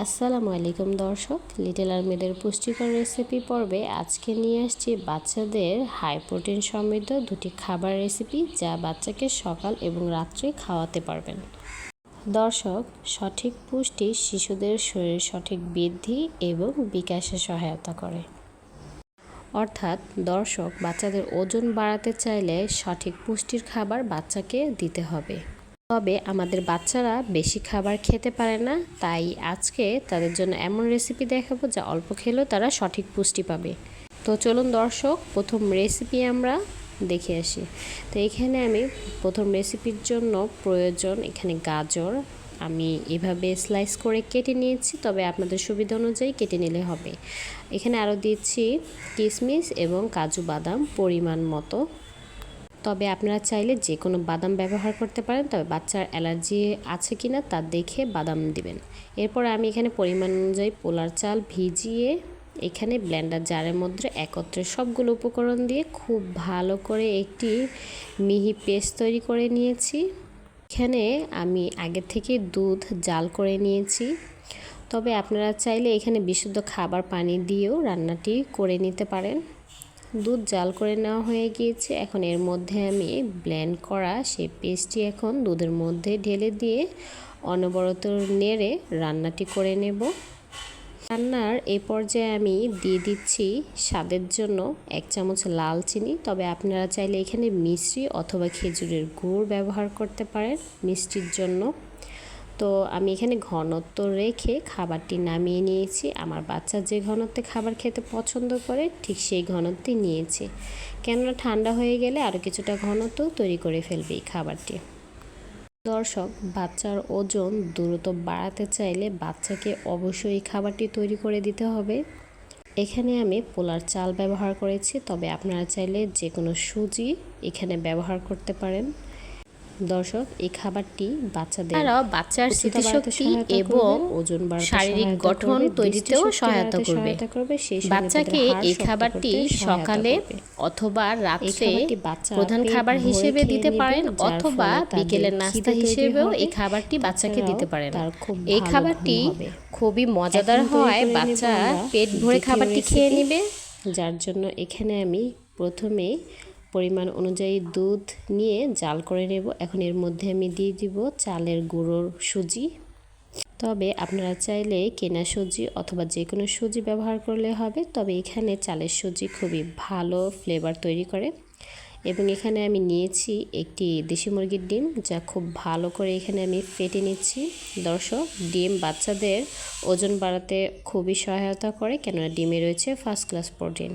আসসালামু আলাইকুম দর্শক লিটল আর্মিদের পুষ্টিকর রেসিপি পর্বে আজকে নিয়ে আসছি বাচ্চাদের হাই প্রোটিন সমৃদ্ধ দুটি খাবার রেসিপি যা বাচ্চাকে সকাল এবং রাত্রে খাওয়াতে পারবেন। দর্শক, সঠিক পুষ্টি শিশুদের শরীরের সঠিক বৃদ্ধি এবং বিকাশে সহায়তা করে। অর্থাৎ দর্শক, বাচ্চাদের ওজন বাড়াতে চাইলে সঠিক পুষ্টির খাবার বাচ্চাকে দিতে হবে। তবে আমাদের বাচ্চারা বেশি খাবার খেতে পারে না, তাই আজকে তাদের জন্য এমন রেসিপি দেখাবো যা অল্প খেলেও তারা সঠিক পুষ্টি পাবে। তো চলুন দর্শক, প্রথম রেসিপি আমরা দেখে আসি। তো এখানে আমি প্রথম রেসিপির জন্য প্রয়োজন এখানে গাজর। আমি এভাবে স্লাইস করে কেটে নিয়েছি, তবে আপনাদের সুবিধা অনুযায়ী কেটে নিলে হবে। এখানে আরও দিচ্ছি কিশমিশ এবং কাজু বাদাম পরিমাণ মতো। তবে আপনারা চাইলে যে কোনো বাদাম ব্যবহার করতে পারেন, তবে বাচ্চার অ্যালার্জি আছে কি না তা দেখে বাদাম দিবেন। এরপর আমি এখানে পরিমাণ অনুযায়ী পোলার চাল ভিজিয়ে এখানে ব্লেন্ডার জারের মধ্যে একত্রে সবগুলো উপকরণ দিয়ে খুব ভালো করে একটি মিহি পেস্ট তৈরি করে নিয়েছি। এখানে আমি আগে থেকে দুধ জাল করে নিয়েছি। তবে আপনারা চাইলে এখানে বিশুদ্ধ খাবার পানি দিয়েও রান্নাটি করে নিতে পারেন। দুধ জাল করে নেওয়া হয়ে গিয়েছে। এখন এর মধ্যে আমি ব্লেন্ড করা সেই পেস্টটি এখন দুধের মধ্যে ঢেলে দিয়ে অনবরত নেড়ে রান্নাটি করে নেব। রান্নার এ পর্যায়ে আমি দিয়ে দিচ্ছি স্বাদের জন্য এক চামচ লাল চিনি। তবে আপনারা চাইলে এখানে মিশ্রি অথবা খেজুরের গুড় ব্যবহার করতে পারেন। মিষ্টির জন্য তো আমি এখানে ঘনত্ব রেখে খাবারটি নামিয়ে নিয়েছি। আমার বাচ্চা যে ঘনত্বে খাবার খেতে পছন্দ করে, ঠিক সেই ঘনত্বে নিয়েছি। কেননা ঠান্ডা হয়ে গেলে আরও কিছুটা ঘনত্ব তৈরি করে ফেলবে এই খাবারটি। দর্শক, বাচ্চার ওজন দ্রুত বাড়াতে চাইলে বাচ্চাকে অবশ্যই এই খাবারটি তৈরি করে দিতে হবে। এখানে আমি পোলার চাল ব্যবহার করেছি, তবে আপনারা চাইলে যে কোনো সুজি এখানে ব্যবহার করতে পারেন। দর্শক এই খাবারটি বাচ্চাদের বাচ্চার স্মৃতিশক্তি এবং ওজন শারীরিক গঠন তৈরিতেও সহায়তা করবে। বাচ্চাকে এই খাবারটি সকালে অথবা রাত্রে প্রধান খাবার হিসেবে দিতে পারেন অথবা বিকেলের নাস্তা হিসেবেও এই খাবারটি বাচ্চাকে দিতে পারেন। এই খাবারটি খুবই মজাদার হয় বাচ্চা পেট ভরে খাবারটি খেয়ে নেবে। যার জন্য এখানে আমি প্রথমে পরিমাণ অনুযায়ী দুধ নিয়ে জাল করে নেব। এখন এর মধ্যে আমি দিয়ে দিব চালের গুঁড়োর সুজি। তবে আপনারা চাইলে কেনা সুজি অথবা যে কোনো সুজি ব্যবহার করলে হবে, তবে এখানে চালের সুজি খুবই ভালো ফ্লেভার তৈরি করে। এবং এখানে আমি নিয়েছি একটি দেশি মুরগির ডিম, যা খুব ভালো করে এখানে আমি ফেটে নিচ্ছি। দর্শক, ডিম বাচ্চাদের ওজন বাড়াতে খুবই সহায়তা করে, কেননা ডিমে রয়েছে ফার্স্ট ক্লাস প্রোটিন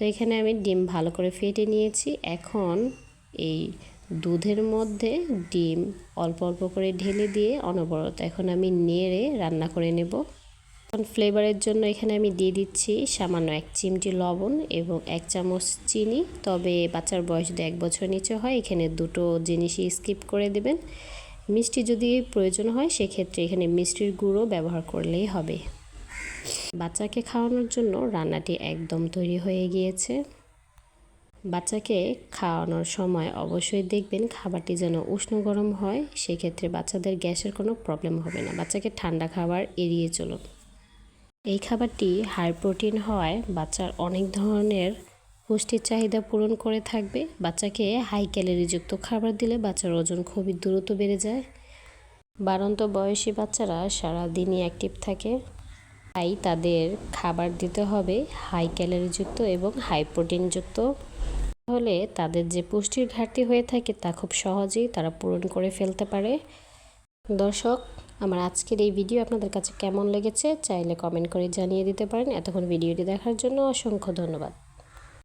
তো এখানে আমি ডিম ভালো করে ফেটে নিয়েছি। এখন এই দুধের মধ্যে ডিম অল্প অল্প করে ঢেলে দিয়ে অনবরত এখন আমি নেড়ে রান্না করে নেব। এখন ফ্লেভারের জন্য এখানে আমি দিয়ে দিচ্ছি সামান্য এক চিমটি লবণ এবং এক চামচ চিনি। তবে বাচ্চার বয়স যদি এক বছর নিচে হয়, এখানে দুটো জিনিসই স্কিপ করে দেবেন। মিষ্টি যদি প্রয়োজন হয়, সেক্ষেত্রে এখানে মিষ্টির গুঁড়ো ব্যবহার করলেই হবে। বাচ্চাকে খাওয়ানোর জন্য রান্নাটি একদম তৈরি হয়ে গিয়েছে। বাচ্চাকে খাওয়ানোর সময় অবশ্যই দেখবেন খাবারটি যেন উষ্ণ গরম হয়, সেক্ষেত্রে বাচ্চাদের গ্যাসের কোনো প্রবলেম হবে না। বাচ্চাকে ঠান্ডা খাবার এড়িয়ে চলুন। এই খাবারটি হাই প্রোটিন হওয়ায় বাচ্চার অনেক ধরনের পুষ্টির চাহিদা পূরণ করে থাকবে। বাচ্চাকে হাই ক্যালোরিযুক্ত খাবার দিলে বাচ্চার ওজন খুবই দ্রুত বেড়ে যায়। বারন্ত বয়সী বাচ্চারা সারাদিনই অ্যাক্টিভ থাকে। তাই তাদের খাবার দিতে হবে হাই ক্যালোরিযুক্ত এবং হাই প্রোটিনযুক্ত তাহলে তাদের যে পুষ্টির ঘাটতি হয়ে থাকে তা খুব সহজেই তারা পূরণ করে ফেলতে পারে। দর্শক, আমার আজকের এই ভিডিও আপনাদের কাছে কেমন লেগেছে চাইলে কমেন্ট করে জানিয়ে দিতে পারেন। এতক্ষণ ভিডিওটি দেখার জন্য অসংখ্য ধন্যবাদ।